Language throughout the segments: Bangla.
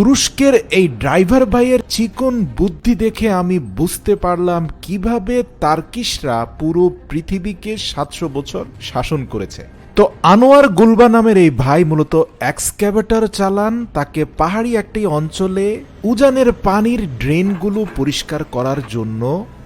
তুরস্কের এই ড্রাইভার ভাইয়ের চিকন বুদ্ধি দেখে আমি বুঝতে পারলাম কীভাবে তার্কিশরা পুরো পৃথিবীকে সাতশো বছর শাসন করেছে। তো আনোয়ার গুলবা নামের এই ভাই মূলত এক্সক্যাভেটর চালান, তাকে পাহাড়ি একটি অঞ্চলে উজানের পানির ড্রেনগুলো পরিষ্কার করার জন্য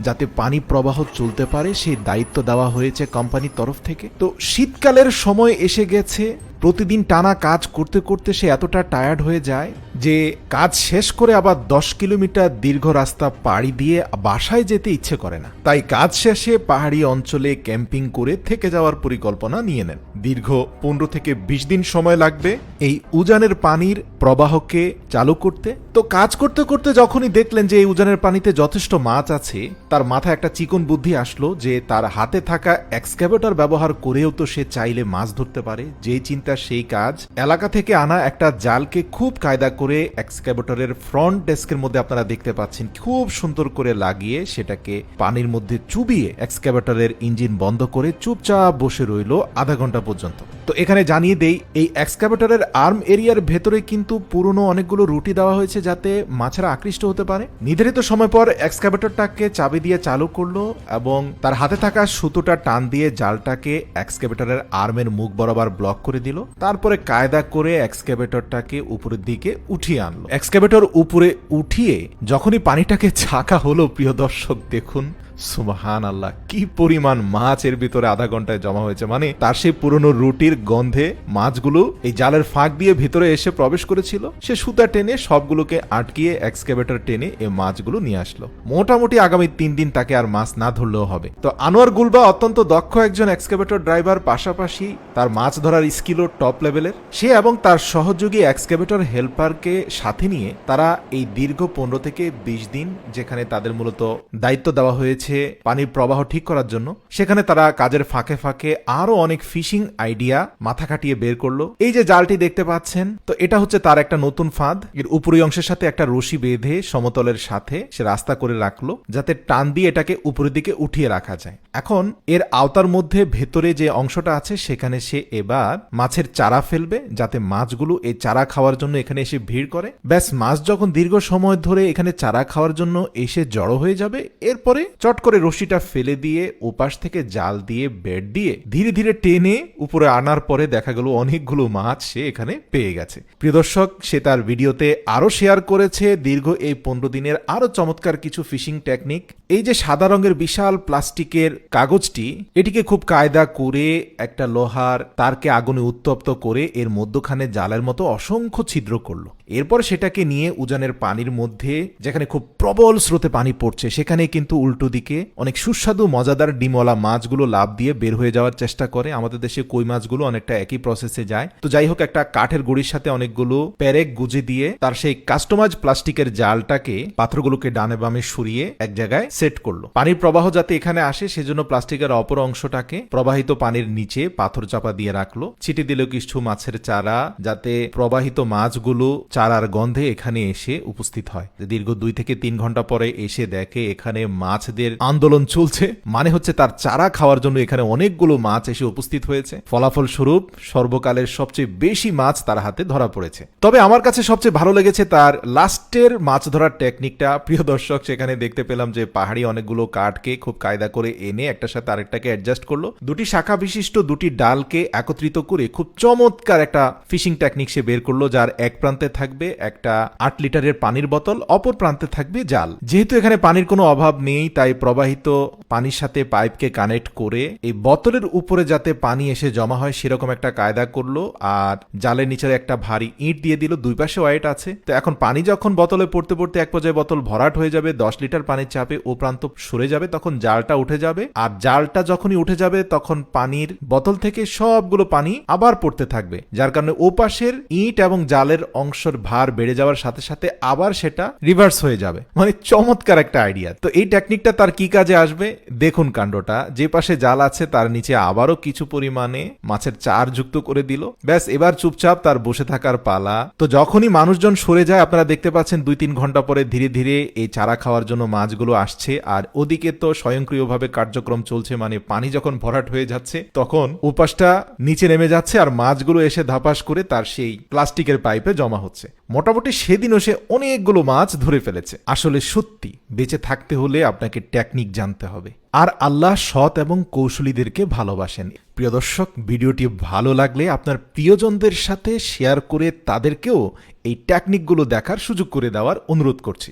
যাতে পানি প্রবাহ চলতে পারে, সেই দায়িত্ব দেওয়া হয়েছে কোম্পানির তরফ থেকে। তো শীতকালের সময় এসে গেছে, প্রতিদিন টানা কাজ করতে করতে সে এতটা টায়ার্ড হয়ে যায় যে কাজ শেষ করে আবার দশ কিলোমিটার দীর্ঘ রাস্তা পাড়ি দিয়ে বাসায় যেতে ইচ্ছে করে না। তাই কাজ শেষে পাহাড়ি অঞ্চলে ক্যাম্পিং করে থেকে যাওয়ার পরিকল্পনা নিয়ে নেন। দীর্ঘ পনেরো থেকে বিশ দিন সময় লাগবে এই উজানের পানির প্রবাহকে চালু করতে। তো কাজ করতে করতে যখনই দেখলেন যে এই উজানের পানিতে যথেষ্ট মাছ আছে, তার মাথায় একটা চিকন বুদ্ধি আসলো যে তার হাতে থাকা এক্সক্যাভেটর ব্যবহার করেও তো সে চাইলে মাছ ধরতে পারে। যে চিন্তা সেই কাজ। এলাকা থেকে আনা একটা জালকে খুব কায়দা করে এক্সক্যাভেটরের ফ্রন্ট ডেস্কের মধ্যে আপনারা দেখতে পাচ্ছেন খুব সুন্দর করে লাগিয়ে সেটাকে পানির মধ্যে চুবিয়ে এক্সক্যাভেটরের ইঞ্জিন বন্ধ করে চুপচাপ বসে রইল আধা ঘণ্টা পর্যন্ত। তো এখানে জানিয়ে দেই, এই এক্সক্যাভেটরের আর্ম এরিয়ার ভেতরে কিন্তু পুরনো অনেকগুলো রুটি দেওয়া হয়েছে যাতে মাছেরা আকৃষ্ট হতে পারে। নির্ধারিত সময় পর এক্সক্যাভেটরটাকে চাবি দিয়ে চালু করল এবং তার হাতে থাকা সুতোটা টান দিয়ে জালটাকে এক্সক্যাভেটরের আর্মের মুখ বরাবর ব্লক করে দিল। তারপরে কায়দা করে এক্সক্যাভেটরটাকে উপরের দিকে উঠিয়ে আনলো। এক্সক্যাভেটর উপরে উঠিয়ে যখনই পানিটাকে ছাকা হলো, প্রিয় দর্শক, দেখুন সুবহান আল্লাহ কি পরিমাণ মাছ এর ভিতরে আধা ঘন্টায় জমা হয়েছে? মানে তার সেই পুরনো রুটির গন্ধে মাছগুলো এই জালের ফাঁক দিয়ে ভিতরে এসে প্রবেশ করেছিল। সে সুতা টেনে সবগুলোকে আটকিয়ে এক্সকেভেটর টেনে এই মাছগুলো নিয়ে আসলো। মোটামুটি আগামী তিন দিন তাকে আর মাছ না ধরলেও হবে। তো আনোয়ার গুলবা অত্যন্ত দক্ষ একজন এক্সকেভেটর ড্রাইভার পাশাপাশি তার মাছ ধরার স্কিলও টপ লেভেলের সে এবং তার সহযোগী এক্সকেভেটর হেল্পারকে সাথে নিয়ে তারা এই দীর্ঘ পনেরো থেকে বিশ দিন যেখানে তাদের মূলত দায়িত্ব দেওয়া হয়েছে পানির প্রবাহ ঠিক করার জন্য, সেখানে তারা কাজের ফাঁকে ফাঁকে আরও অনেক ফিশিং আইডিয়া মাথা খাটিয়ে বের করল। এই যে জালটি দেখতে পাচ্ছেন, তো এটা হচ্ছে তার একটা নতুন ফাঁদ। এর উপরি অংশের সাথে একটা রশি বেঁধে সমতলের সাথে সে রাস্তা করে রাখল, যাতে টান দিয়ে এটাকে উপরের দিকে উঠিয়ে রাখা যায়। এখন এর আওতার মধ্যে ভেতরে যে অংশটা আছে, সেখানে সে এবার মাছের চারা ফেলবে, যাতে মাছগুলো এই চারা খাওয়ার জন্য এখানে এসে ভিড় করে। ব্যাস, মাছ যখন দীর্ঘ সময় ধরে এখানে চারা খাওয়ার জন্য এসে জড়ো হয়ে যাবে, এরপরে চট করে রশিটা ফেলে দিয়ে, ওপাশ থেকে জাল দিয়ে, বেড দিয়ে ধীরে ধীরে টেনে উপরে আনার পরে দেখা গেল অনেকগুলো মাছ সে এখানে পেয়ে গেছে। প্রিয় দর্শক, সে তার ভিডিওতে আরও শেয়ার করেছে। দীর্ঘ এই পনেরো দিনের আরও চমৎকার কিছু ফিশিং টেকনিক এই যে সাদা রঙের বিশাল প্লাস্টিকের কাগজটি, এটিকে খুব কায়দা করে একটা লোহার তারকে আগুনে উত্তপ্ত করে এর মধ্যখানে জালের মতো অসংখ্য ছিদ্র করল। এরপর সেটাকে নিয়ে উজানের পানির মধ্যে, যেখানে খুব প্রবল স্রোতে পানি পড়ছে সেখানে কিন্তু উল্টো দিকে অনেক সুস্বাদু, মজাদার ডিমওয়ালা মাছগুলো লাভ দিয়ে বের হয়ে যাওয়ার চেষ্টা করে। আমাদের দেশে কই মাছগুলো অনেকটা একই প্রসেসে যায়। তো যাই হোক, একটা কাঠের গুড়ির সাথে অনেকগুলো প্যারেক গুজে দিয়ে, তার সেই কাস্টমাইজ প্লাস্টিকের জালটাকে পাথরগুলোকে ডানে বামে সরিয়ে এক জায়গায় সেট করল। পানির প্রবাহ যাতে এখানে আসে, সেজন্য প্লাস্টিকের অপর অংশটাকে প্রবাহিত পানির নিচে পাথর চাপা দিয়ে রাখল। ছিটে দিল কিছু মাছের চারা, যাতে প্রবাহিত মাছগুলো চারার গন্ধে এখানে এসে উপস্থিত হয়। দীর্ঘ দুই থেকে তিন ঘণ্টা পরে এসে দেখে এখানে মাছদের আন্দোলন চলছে। মানে হচ্ছে তার চারা খাওয়ার জন্য এখানে অনেকগুলো মাছ এসে উপস্থিত হয়েছে। ফলাফল স্বরূপ সর্বকালের সবচেয়ে বেশি মাছ তার হাতে ধরা পড়েছে। তবে আমার কাছে সবচেয়ে ভালো লেগেছে তার লাস্টের মাছ ধরার টেকনিকটা। প্রিয় দর্শক, সেখানে দেখতে পেলাম যে পাহাড়ি অনেকগুলো কাঠকে খুব কায়দা করে এনে একটার সাথে আরেকটাকে অ্যাডজাস্ট করল। দুটি শাখা বিশিষ্ট, দুটি ডালকে একত্রিত করে খুব চমৎকার একটা ফিশিং টেকনিক সে বের করল, যার এক প্রান্তে থাকবে একটা আট লিটারের পানির বোতল, অপর প্রান্তে থাকবে জাল। যেহেতু এখানে পানির কোনো অভাব নেই, তাই প্রবাহিত পানির সাথে পাইপকে কানেক্ট করে এই বোতলের উপরে যাতে পানি এসে জমা হয়, সেরকম একটা কায়দা করল আর জালের নিচের একটা ভারী ইট দিয়ে দিল, দুই পাশে ওয়াইট আছে। তো এখন পানি যখন বোতলে পড়তে পড়তে এক পর্যায়ে বোতল ভরাট হয়ে যাবে, দশ লিটার পানির চাপে, ও প্রান্ত সরে যাবে, তখন জালটা উঠে যাবে। আর জালটা যখনই উঠে যাবে, তখন পানির বোতল থেকে সবগুলো পানি আবার পড়তে থাকবে। যার কারণে ওপাশের ইট এবং জালের অংশের ভার বেড়ে যাওয়ার সাথে সাথে আবার সেটা রিভার্স হয়ে যাবে। মানে চমৎকার একটা আইডিয়া তো এই টেকনিকটা তার কি কাজে আসবে? দেখুন কাণ্ডটা। যে পাশে জাল আছে, তার নিচে আবারও কিছু পরিমাণে মাছের চার যুক্ত করে দিল। ব্যাস, এবার চুপচাপ তার বসে থাকার পালা। তো যখনই মানুষজন সরে যায়, আপনারা দেখতে পাচ্ছেন দুই তিন ঘণ্টা পরে ধীরে ধীরে এই চারা খাওয়ার জন্য মাছগুলো আসছে। আসছে আর ওদিকে তো স্বয়ংক্রিয়ভাবে কার্যক্রম চলছে মানে পানি যখন ভরাট হয়ে যাচ্ছে, তখন উপাসটা নিচে নেমে যাচ্ছে, আর মাছগুলো এসে ধাপাস করে তার সেই প্লাস্টিকের পাইপে জমা হচ্ছে। মোটামুটি সেদিনও সে অনেকগুলো মাছ ধরে ফেলেছে। আসলে সত্যি, বেঁচে থাকতে হলে আপনাকে টেকনিক জানতে হবে। আর আল্লাহ সৎ এবং কৌশলীদেরকে ভালোবাসেন। প্রিয় দর্শক, ভিডিওটি ভালো লাগলে আপনার প্রিয়জনদের সাথে শেয়ার করে তাদেরকেও এই টেকনিকগুলো দেখার সুযোগ করে দেওয়ার অনুরোধ করছি।